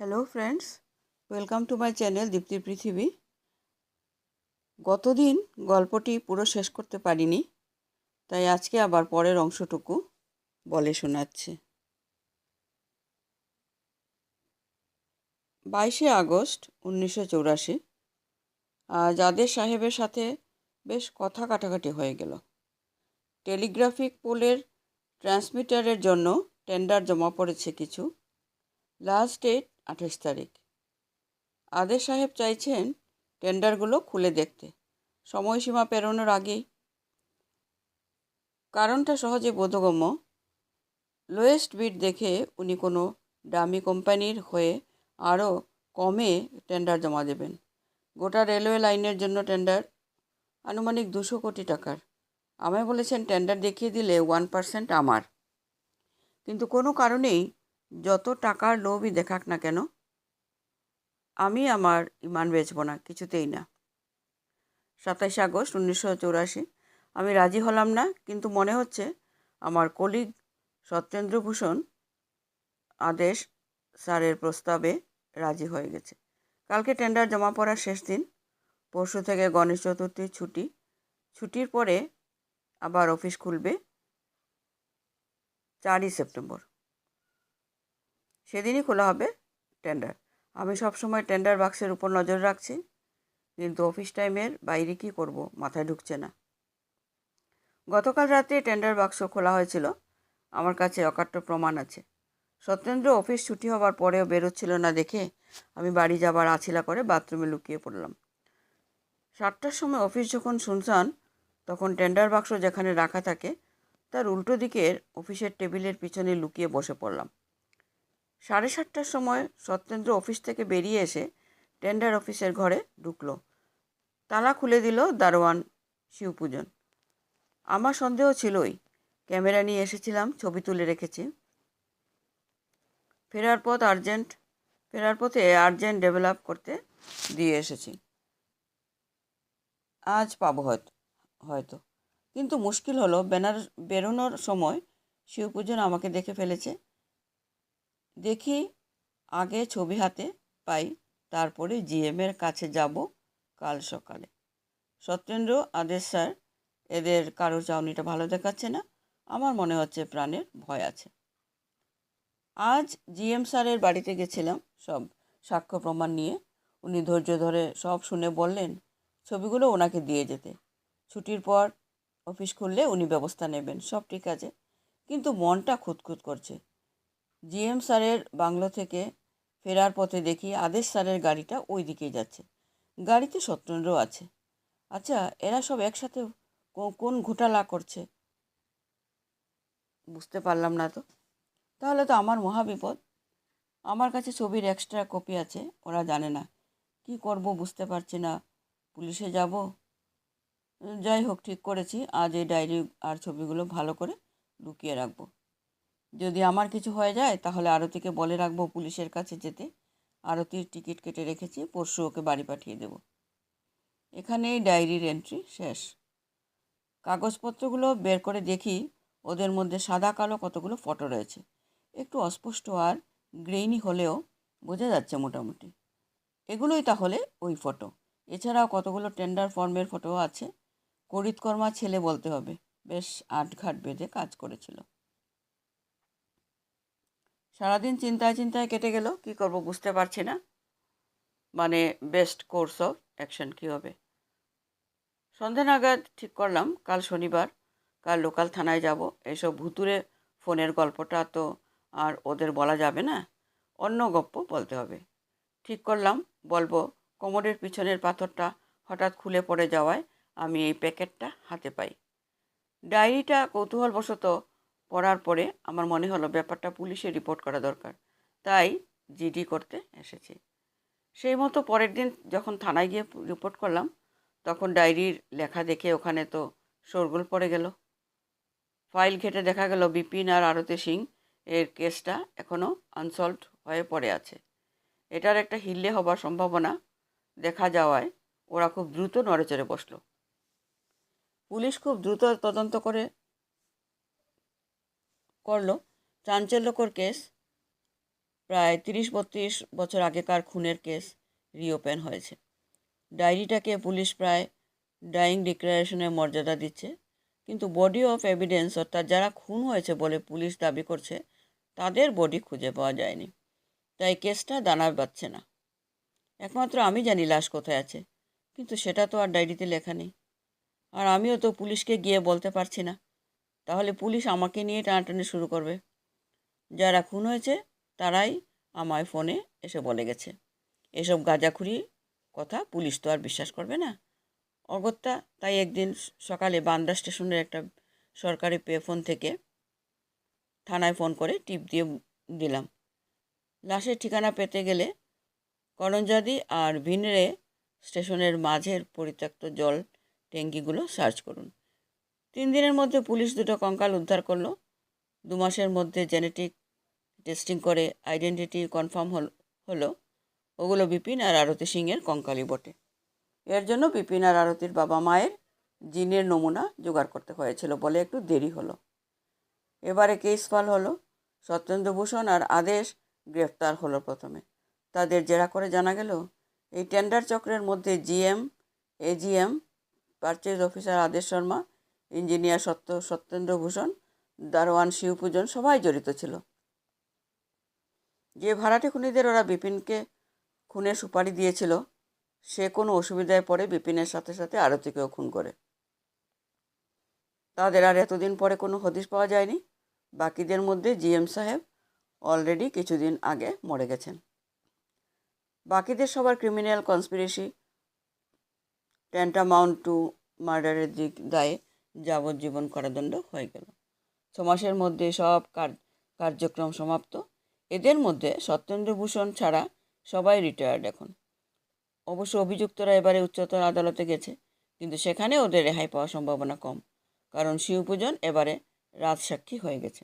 Hello friends welcome to my channel দীপ্তির পৃথিবী গতদিন গল্পটি পুরো শেষ করতে পারিনি, তাই আজকে আবার পরের অংশটুকু বলে শোনাচ্ছে। বাইশে আগস্ট উনিশশো চৌরাশি জাদের সাহেবের সাথে বেশ কথা কাটাকাটি হয়ে গেল। টেলিগ্রাফিক পোলের ট্রান্সমিটারের জন্য টেন্ডার জমা পড়েছে কিছু। লাস্ট ডেট আঠাশ তারিখ। আদেশ সাহেব চাইছেন টেন্ডারগুলো খুলে দেখতে। সময়সীমা পেরোনোর আগেই। কারণটা সহজে বোধগম্য। লোয়েস্ট বিট দেখে উনি কোনো দামি কোম্পানির হয়ে আরও কমে টেন্ডার জমা দেবেন। গোটা রেলওয়ে লাইনের জন্য টেন্ডার আনুমানিক দুশো কোটি টাকার। আমায় বলেছেন, টেন্ডার দেখিয়ে দিলে ওয়ান পার্সেন্ট আমার। কিন্তু কোনো কারণেই যত টাকার লোভই দেখাক না কেন, আমি আমার ইমান বেচব না, কিছুতেই না। সাতাইশে আগস্ট উনিশশো চৌরাশি, আমি রাজি হলাম না, কিন্তু মনে হচ্ছে আমার কলিগ সত্যেন্দ্রভূষণ আদেশ স্যারের প্রস্তাবে রাজি হয়ে গেছে। কালকে টেন্ডার জমা পড়ার শেষ দিন, পরশু থেকে গণেশ চতুর্থীর ছুটি, ছুটির পরে আবার অফিস খুলবে, চারই সেপ্টেম্বর। সেদিনই খোলা হবে টেন্ডার আমি সবসময় টেন্ডার বাক্সের উপর নজর রাখছি, কিন্তু অফিস টাইমের বাইরে কী করব, মাথায় ঢুকছে না। গতকাল রাতে টেন্ডার বাক্স খোলা হয়েছিল, আমার কাছে অকাট্য প্রমাণ আছে। সত্যেন্দ্র অফিস ছুটি হবার পরেও বেরোচ্ছিল না দেখে আমি বাড়ি যাবার আছিলা করে বাথরুমে লুকিয়ে পড়লাম। সাতটার সময় অফিস যখন শুনশান তখন টেন্ডার বাক্স যেখানে রাখা থাকে, তার উল্টো দিকের অফিসের টেবিলের পিছনে লুকিয়ে বসে পড়লাম। সাড়ে সাতটার সময় সত্যেন্দ্র অফিস থেকে বেরিয়ে এসে টেন্ডার অফিসের ঘরে ঢুকলো। তালা খুলে দিল দারোয়ান শিবপূজন। আমার সন্দেহ ছিলই, ক্যামেরা নিয়ে এসেছিলাম, ছবি তুলে রেখেছি। ফেরার পথ আর্জেন্ট, ফেরার পথে আর্জেন্ট ডেভেলপ করতে দিয়ে এসেছি। আজ পাবো হয়তো হয়তো। কিন্তু মুশকিল হলো, বেনার, বেরোনোর সময় শিবপূজন আমাকে দেখে ফেলেছে। দেখি আগে ছবি হাতে পাই, তারপরে জিএমের কাছে যাব কাল সকালে। সত্যেন্দ্র, আদেশ স্যার, এদের কারোর চাউনিটা ভালো দেখাচ্ছে না, আমার মনে হচ্ছে প্রাণের ভয় আছে। আজ জিএম স্যারের বাড়িতে গেছিলাম সব সাক্ষ্য প্রমাণ নিয়ে। উনি ধৈর্য ধরে সব শুনে বললেন, ছবিগুলো ওনাকে দিয়ে যেতে। ছুটির পর অফিস খুললে উনি ব্যবস্থা নেবেন, সব ঠিক আছে। কিন্তু মনটা খুঁতখুত করছে। জিএম স্যারের বাংলো থেকে ফেরার পথে দেখি আদেশ স্যারের গাড়িটা ওই দিকেই যাচ্ছে। গাড়িতে সত্যেন্দ্র আছে। আচ্ছা এরা সব একসাথে কোন ঘোটালা করছে? বুঝতে পারলাম না তো। তাহলে তো আমার মহাবিপদ আমার কাছে ছবির এক্সট্রা কপি আছে, ওরা জানে না। কি করব বুঝতে পারছি না। পুলিশে যাব। যাই হোক, ঠিক করেছি। আজ এই ডায়েরি আর ছবিগুলো ভালো করে লুকিয়ে রাখব। যদি আমার কিছু হয়ে যায়, তাহলে আরতিকে বলে রাখব পুলিশের কাছে যেতে। আরতির টিকিট কেটে রেখেছি, পরশু ওকে বাড়ি পাঠিয়ে দেব। এখানেই ডায়েরির এন্ট্রি শেষ। কাগজপত্রগুলো বের করে দেখি, ওদের মধ্যে সাদা, কালো কতগুলো ফটো রয়েছে। একটু অস্পষ্ট আর গ্রেইনি হলেও বোঝা যাচ্ছে মোটামুটি। এগুলোই তাহলে ওই ফটো এছাড়াও কতগুলো টেন্ডার ফর্মের ফটোও আছে, করিতকর্মা ছেলে বলতে হবে। বেশ আটঘাট বেঁধে কাজ করেছিল। সারাদিন চিন্তায় চিন্তায় কেটে গেল, কি করব বুঝতে পারছি না। মানে বেস্ট কোর্স অফ অ্যাকশন কী হবে? সন্ধে নাগাদ ঠিক করলাম, কাল শনিবার, কাল লোকাল থানায় যাব। এসব ভুতুরে ফোনের গল্পটা তো আর ওদের বলা যাবে না, অন্য গপ্প বলতে হবে। ঠিক করলাম, বলব কোমরের পিছনের পাথরটা হঠাৎ খুলে পড়ে যাওয়ায় আমি এই প্যাকেটটা হাতে পাই। ডায়েরিটা কৌতূহলবশত পড়ার পরে আমার মনে হলো ব্যাপারটা পুলিশে রিপোর্ট করা দরকার। তাই জিডি করতে এসেছি। সেই মতো পরের দিন যখন থানায় গিয়ে রিপোর্ট করলাম, তখন ডায়েরির লেখা দেখে ওখানে তো শোরগোল পড়ে গেল। ফাইল ঘেটে দেখা গেল বিপিন আর আরতি সিং এর কেসটা এখনও আনসলভড হয়ে পড়ে আছে। এটার একটা হিল্লে হবার সম্ভাবনা দেখা যাওয়ায় ওরা খুব দ্রুত নড়েচড়ে বসল। পুলিশ খুব দ্রুত তদন্ত করে করল। চাঞ্চল্যকর কেস। প্রায় তিরিশ বত্রিশ বছর আগেকার খুনের কেস রিওপেন হয়েছে। ডায়েরিটাকে পুলিশ প্রায় ডাইং ডিক্লারেশনের মর্যাদা দিচ্ছে। কিন্তু বডি অফ এভিডেন্স, অর্থাৎ যারা খুন হয়েছে বলে পুলিশ দাবি করছে, তাদের বডি খুঁজে পাওয়া যায়নি। তাই কেসটা দানা বাচ্ছে না। একমাত্র আমি জানি লাশ কোথায় আছে, কিন্তু সেটা তো আর ডায়েরিতে লেখা নেই। আর আমিও তো পুলিশকে গিয়ে বলতে পারছি না। তাহলে পুলিশ আমাকে নিয়ে টানাটানি শুরু করবে। যারা খুন হয়েছে, তারাই আমায় ফোনে এসে বলে গেছে। এসব গাঁজাখুরি কথা পুলিশ তো আর বিশ্বাস করবে না। অগত্যা তাই একদিন সকালে বান্দা স্টেশনের একটা সরকারি পে ফোন থেকে থানায় ফোন করে টিপ দিয়ে দিলাম। লাশের ঠিকানা পেতে গেলে করঞ্জাদি আর ভিনরে স্টেশনের মাঝের পরিত্যক্ত জল ট্যাঙ্কিগুলো সার্চ করুন। তিন দিনের মধ্যে পুলিশ দুটো কঙ্কাল উদ্ধার করল। দু মাসের মধ্যে জেনেটিক টেস্টিং করে আইডেন্টিটি কনফার্ম হল ওগুলো বিপিন আর আরতি সিংয়ের কঙ্কালই বটে। এর জন্য বিপিন আর আরতির বাবা মায়ের জিনের নমুনা জোগাড় করতে হয়েছিল বলে একটু দেরি হলো। এবারে কেস ফাল হলো। সত্যেন্দ্রভূষণ আর আদেশ গ্রেফতার হলো প্রথমে। তাদের জেরা করে জানা গেল, এই টেন্ডার চক্রের মধ্যে জিএম, এজিএম পারচেজ অফিসার আদেশ শর্মা ইঞ্জিনিয়ার সত্য, সত্যেন্দ্রভূষণ, দারোয়ান শিবপূজন সবাই জড়িত ছিল। যে ভাড়াটে খুনিদের ওরা বিপিনকে খুনের সুপারি দিয়েছিল, সে কোনো অসুবিধায় পড়ে বিপিনের সাথে সাথে আরতিকেও খুন করে। তাদের আর এতদিন পরে কোনো হদিশ পাওয়া যায়নি। বাকিদের মধ্যে জিএম সাহেব অলরেডি কিছুদিন আগে মরে গেছেন। বাকিদের সবার ক্রিমিনাল কনস্পিরেসি, ট্যান্টামাউন্ট টু মার্ডারের দিক দায়ে যাবজ্জীবন কারাদণ্ড হয়ে গেল। ছ মাসের মধ্যে সব কার্যক্রম সমাপ্ত। এদের মধ্যে সত্যেন্দ্রভূষণ ছাড়া সবাই রিটায়ার্ড এখন। অবশ্য অভিযুক্তরা এবারে উচ্চতর আদালতে গেছে, কিন্তু সেখানে ওদের রেহাই পাওয়ার সম্ভাবনা কম, কারণ শিবপূজন এবারে রাজসাক্ষী হয়ে গেছে।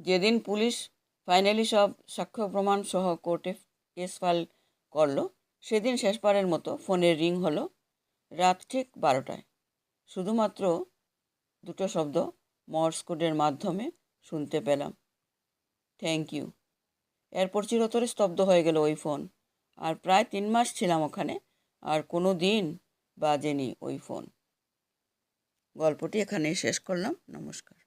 যেদিন পুলিশ ফাইনালি সব সাক্ষ্য প্রমাণ সহ কোর্টে কেস ফাইল করল, সেদিন শেষবারের মতো ফোনের রিং হলো রাত ঠিক বারোটায়। শুধুমাত্র দুটো শব্দ মর্স কোডের মাধ্যমে শুনতে পেলাম। থ্যাংক ইউ এরপর চিরতরে স্তব্ধ হয়ে গেল ওই ফোন। আর প্রায় তিন মাস ছিলাম ওখানে, আর কোনো দিন বাজেনি ওই ফোন। গল্পটি এখানেই শেষ করলাম। নমস্কার।